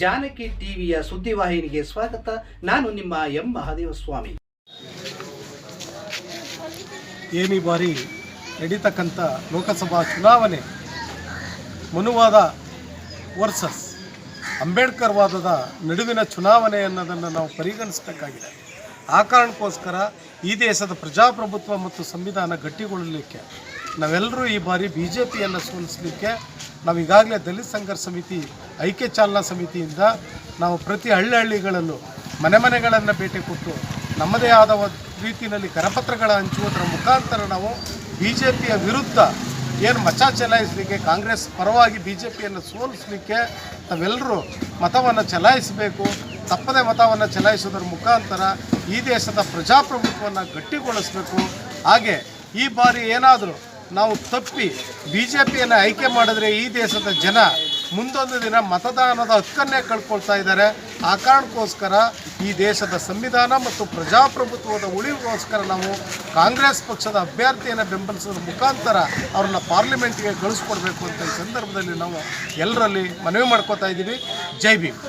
ಜಾನಕಿ ಟಿವಿಯ ಸುದ್ದಿವಾಹಿನಿಗೆ ಸ್ವಾಗತ. ನಾನು ನಿಮ್ಮ ಎಂ. ಮಹಾದೇವಸ್ವಾಮಿ. ಏನು ಈ ಬಾರಿ ನಡೀತಕ್ಕಂಥ ಲೋಕಸಭಾ ಚುನಾವಣೆ, ಮನುವಾದ ವರ್ಸಸ್ ಅಂಬೇಡ್ಕರ್ ವಾದದ ನಡುವಿನ ಚುನಾವಣೆ ಅನ್ನೋದನ್ನು ನಾವು ಪರಿಗಣಿಸಬೇಕಾಗಿದೆ. ಆ ಕಾರಣಕ್ಕೋಸ್ಕರ ಈ ದೇಶದ ಪ್ರಜಾಪ್ರಭುತ್ವ ಮತ್ತು ಸಂವಿಧಾನ ಗಟ್ಟಿಗೊಳ್ಳಲಿಕ್ಕೆ ನಾವೆಲ್ಲರೂ ಈ ಬಾರಿ ಬಿ ಜೆ ಪಿಯನ್ನು ಸೋಲಿಸಲಿಕ್ಕೆ ನಾವು ಈಗಾಗಲೇ ದಲಿತ ಸಂಘರ್ಷ ಸಮಿತಿ, ಐಕ್ಯ ಚಾಲನಾ ಸಮಿತಿಯಿಂದ ನಾವು ಪ್ರತಿ ಹಳ್ಳಿ ಹಳ್ಳಿಗಳಲ್ಲೂ ಮನೆ ಮನೆಗಳನ್ನು ಭೇಟಿ ಕೊಟ್ಟು ನಮ್ಮದೇ ಆದ ರೀತಿಯಲ್ಲಿ ಕರಪತ್ರಗಳ ಹಂಚುವುದರ ಮುಖಾಂತರ ನಾವು ಬಿ ಜೆ ಪಿಯ ವಿರುದ್ಧ ಏನು ಮಚ ಚಲಾಯಿಸಲಿಕ್ಕೆ, ಕಾಂಗ್ರೆಸ್ ಪರವಾಗಿ ಬಿ ಜೆ ಪಿಯನ್ನು ಸೋಲಿಸಲಿಕ್ಕೆ ತಾವೆಲ್ಲರೂ ಮತವನ್ನು ಚಲಾಯಿಸಬೇಕು. ತಪ್ಪದೆ ಮತವನ್ನು ಚಲಾಯಿಸೋದ್ರ ಮುಖಾಂತರ ಈ ದೇಶದ ಪ್ರಜಾಪ್ರಭುತ್ವವನ್ನು ಗಟ್ಟಿಗೊಳಿಸಬೇಕು. ಹಾಗೆ ಈ ಬಾರಿ ಏನಾದರೂ ನಾವು ತಪ್ಪಿ ಬಿ ಜೆ ಪಿಯನ್ನು ಆಯ್ಕೆ ಮಾಡಿದ್ರೆ ಈ ದೇಶದ ಜನ ಮುಂದೊಂದು ದಿನ ಮತದಾನದ ಹಕ್ಕನ್ನೇ ಕಳ್ಕೊಳ್ತಾ ಇದ್ದಾರೆ. ಆ ಕಾರಣಕ್ಕೋಸ್ಕರ ಈ ದೇಶದ ಸಂವಿಧಾನ ಮತ್ತು ಪ್ರಜಾಪ್ರಭುತ್ವದ ಉಳಿವಿಗೋಸ್ಕರ ನಾವು ಕಾಂಗ್ರೆಸ್ ಪಕ್ಷದ ಅಭ್ಯರ್ಥಿಯನ್ನು ಬೆಂಬಲಿಸೋದ್ರ ಮುಖಾಂತರ ಅವ್ರನ್ನ ಪಾರ್ಲಿಮೆಂಟ್ಗೆ ಕಳಿಸ್ಕೊಡ್ಬೇಕು ಅಂತ ಈ ಸಂದರ್ಭದಲ್ಲಿ ನಾವು ಎಲ್ಲರಲ್ಲಿ ಮನವಿ ಮಾಡ್ಕೋತಾ ಇದ್ದೀವಿ. ಜೈ ಭೀಮ್.